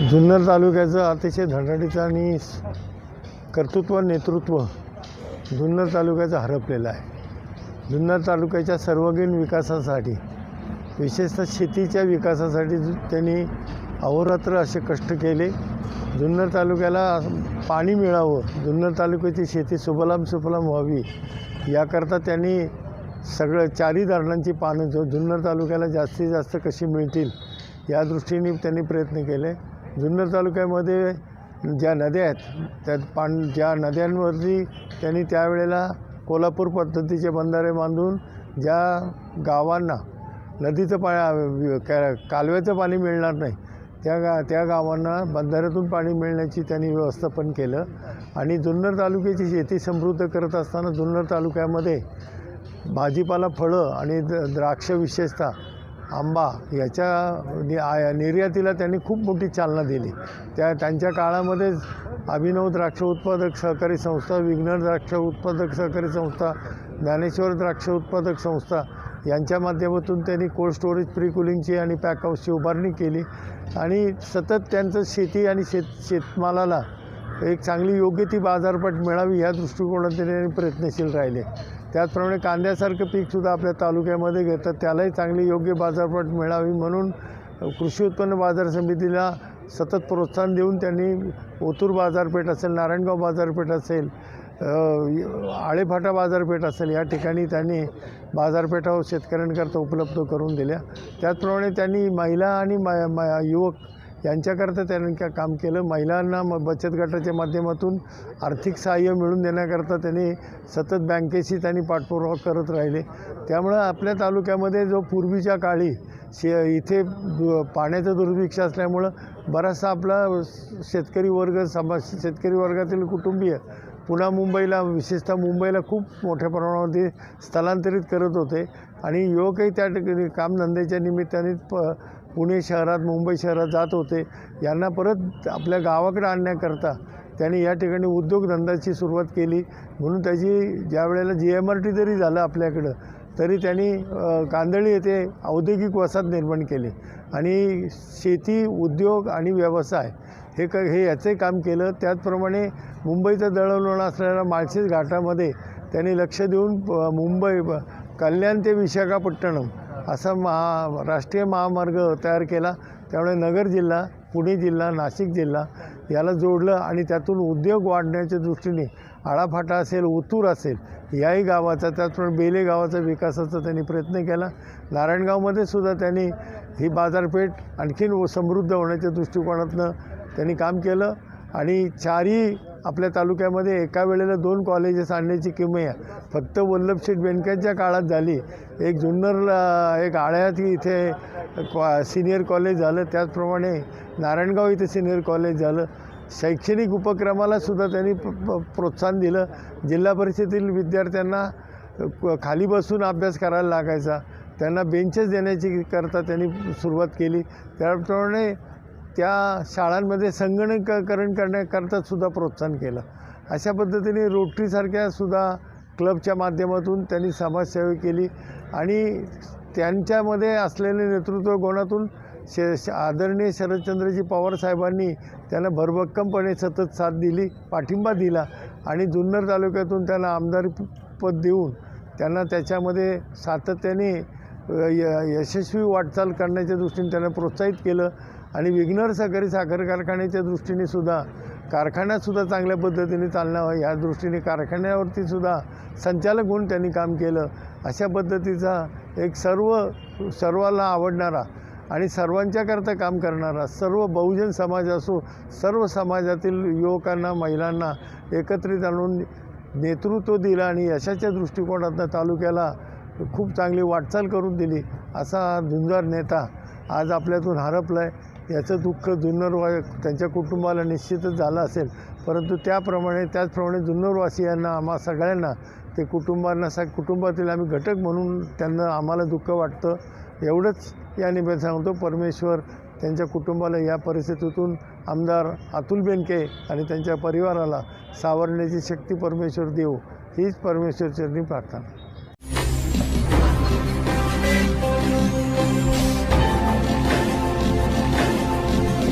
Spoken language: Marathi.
जुन्नर तालुक्याचं अतिशय धडाडीचं आणि कर्तृत्व नेतृत्व जुन्नर तालुक्याचं हरपलेलं आहे. जुन्नर तालुक्याच्या सर्वगीण विकासासाठी विशेषतः शेतीच्या विकासासाठी त्यांनी अहोरात्र असे कष्ट केले. जुन्नर तालुक्याला पाणी मिळावं जुन्नर तालुक्याची शेती सुफलाम सुफलाम व्हावी याकरता त्यांनी सगळं चारी धरणांची पानं जो जुन्नर तालुक्याला जास्तीत जास्त कशी मिळतील या दृष्टीने त्यांनी प्रयत्न केले. जुन्नर तालुक्यामध्ये ज्या नद्या आहेत त्यात पाण ज्या नद्यांवरती त्यांनी त्यावेळेला कोल्हापूर पद्धतीचे बंधारे बांधून ज्या गावांना नदीचं पा कालव्याचं पाणी मिळणार नाही त्या गा त्या गावांना बंधाऱ्यातून पाणी मिळण्याची त्यांनी व्यवस्थापन केलं. आणि जुन्नर तालुक्याची शेती समृद्ध करत असताना जुन्नर तालुक्यामध्ये भाजीपाला फळं आणि द द्राक्ष विशेषतः आंबा याच्या नि आ- निर्यातीला त्यांनी खूप मोठी चालना दिली. त्या त्यांच्या काळामध्येच अभिनव द्राक्ष उत्पादक सहकारी संस्था विघ्नर द्राक्ष उत्पादक सहकारी संस्था ज्ञानेश्वर द्राक्ष उत्पादक संस्था यांच्या माध्यमातून त्यांनी कोल्ड स्टोरेज प्रिकुलिंगची आणि पॅक उभारणी केली. आणि सतत त्यांचं शेती आणि शेत शेतमालाला एक चांगली योग्य ती बाजारपेठ मिळावी ह्या दृष्टिकोनातून त्यांनी प्रयत्नशील राहिले. त्याचप्रमाणे कांद्यासारखं पीकसुद्धा आपल्या तालुक्यामध्ये घेतात. त्यालाही चांगली योग्य बाजारपेठ मिळावी म्हणून कृषी उत्पन्न बाजार समितीला सतत प्रोत्साहन देऊन त्यांनी ओतूर बाजारपेठ असेल नारायणगाव बाजारपेठ असेल आळेफाटा बाजारपेठ असेल या ठिकाणी त्यांनी बाजारपेठा शेतकऱ्यांकरता उपलब्ध करून दिल्या. त्याचप्रमाणे त्यांनी महिला आणि मा मा युवक यांच्याकरता त्यांनी का काम केलं. महिलांना म बचत गटाच्या माध्यमातून आर्थिक सहाय्य मिळवून देण्याकरता त्यांनी सतत बँकेशी त्यांनी पाठपुरावा करत राहिले. त्यामुळं आपल्या तालुक्यामध्ये जो पूर्वीच्या काळी शे इथे पाण्याचं दुर्भिक्ष असल्यामुळं बराचसा आपला शेतकरी वर्ग समाज शेतकरी वर्गातील कुटुंबीय पुन्हा मुंबईला विशेषतः मुंबईला खूप मोठ्या प्रमाणामध्ये स्थलांतरित करत होते. आणि युवकही त्या ठिकाणी कामधंद्याच्या निमित्ताने प पुणे शहरात मुंबई शहरात जात होते. यांना परत आपल्या गावाकडे आणण्याकरता त्यांनी या ठिकाणी उद्योगधंद्याची सुरुवात केली. म्हणून त्याची ज्या वेळेला जी एम आर टी जरी झालं आपल्याकडं तरी त्यांनी कांदळी येथे औद्योगिक वसाहत निर्माण केली. आणि शेती उद्योग आणि व्यवसाय हे क हे याचे काम केलं. त्याचप्रमाणे मुंबईचं दळणवळण असलेल्या माळशेज घाटामध्ये त्यांनी लक्ष देऊन मुंबई कल्याण ते विशाखापट्टणम असा महा राष्ट्रीय महामार्ग तयार केला. त्यामुळे नगर जिल्हा पुणे जिल्हा नाशिक जिल्हा याला जोडलं आणि त्यातून उद्योग वाढण्याच्या दृष्टीने आळाफाटा असेल ओतूर असेल याही गावाचा त्याचप्रमाणे बेले गावाचा विकासाचा त्यांनी प्रयत्न केला. नारायणगावमध्ये सुद्धा त्यांनी ही बाजारपेठ आणखीन व समृद्ध होण्याच्या दृष्टिकोनातनं त्यांनी काम केलं. आणि चारही आपल्या तालुक्यामध्ये एका वेळेला दोन कॉलेजेस आणण्याची किमया फक्त वल्लभशेठ बेनकेच्या काळात झाली. एक जुन्नरला एक आळ्यात इथे कॉ सिनियर कॉलेज झालं. त्याचप्रमाणे नारायणगाव इथे सिनियर कॉलेज झालं. शैक्षणिक उपक्रमाला सुद्धा त्यांनी प- प्रोत्साहन दिलं. जिल्हा परिषदेतील विद्यार्थ्यांना क- खाली बसून अभ्यास करायला लागायचा. त्यांना बेंचेस देण्याची करता त्यांनी सुरुवात केली. त्याप्रमाणे त्या शाळांमध्ये संगणकीकरण करण्याकरता सुद्धा प्रोत्साहन केलं. अशा पद्धतीने रोटरीसारख्या सुद्धा क्लबच्या माध्यमातून त्यांनी समाजसेवा केली आणि त्यांच्यामध्ये असलेले नेतृत्व गुणातून शे श- आदरणीय शरदचंद्रजी पवार साहेबांनी त्यांना भरभक्कमपणे सतत साथ दिली पाठिंबा दिला आणि जुन्नर तालुक्यातून त्यांना आमदार पद देऊन त्यांना त्याच्यामध्ये सातत्याने य यशस्वी वाटचाल करण्याच्या दृष्टीने त्यांना प्रोत्साहित केलं. आणि विघ्नर सहकारी साखर कारखान्याच्या दृष्टीने सुद्धा कारखान्यातसुद्धा चांगल्या पद्धतीने चालण्यावं ह्या दृष्टीने कारखान्यावरती सुद्धा संचालक म्हणून त्यांनी काम केलं. अशा पद्धतीचा एक सर्व सर्वाला आवडणारा आणि सर्वांच्याकरता काम करणारा सर्व बहुजन समाज असो सर्व समाजातील युवकांना महिलांना एकत्रित आणून नेतृत्व दिलं आणि यशाच्या दृष्टिकोनातनं तालुक्याला खूप चांगली वाटचाल करून दिली असा झुंजार धुंजार नेता आज आपल्यातून हरपला आहे याचं दुःख जुन्नरवा त्यांच्या कुटुंबाला निश्चितच झालं असेल. परंतु त्याप्रमाणे त्याचप्रमाणे जुन्नरवासियांना आम्हा सगळ्यांना ते कुटुंबांना स कुटुंबातील आम्ही घटक म्हणून त्यांना आम्हाला दुःख वाटतं. एवढंच या निमित्त सांगतो परमेश्वर त्यांच्या कुटुंबाला या परिस्थितीतून आमदार अतुल बेनके आणि त्यांच्या परिवाराला सावरण्याची शक्ती परमेश्वर देऊ हीच परमेश्वरचरणी प्रार्थना.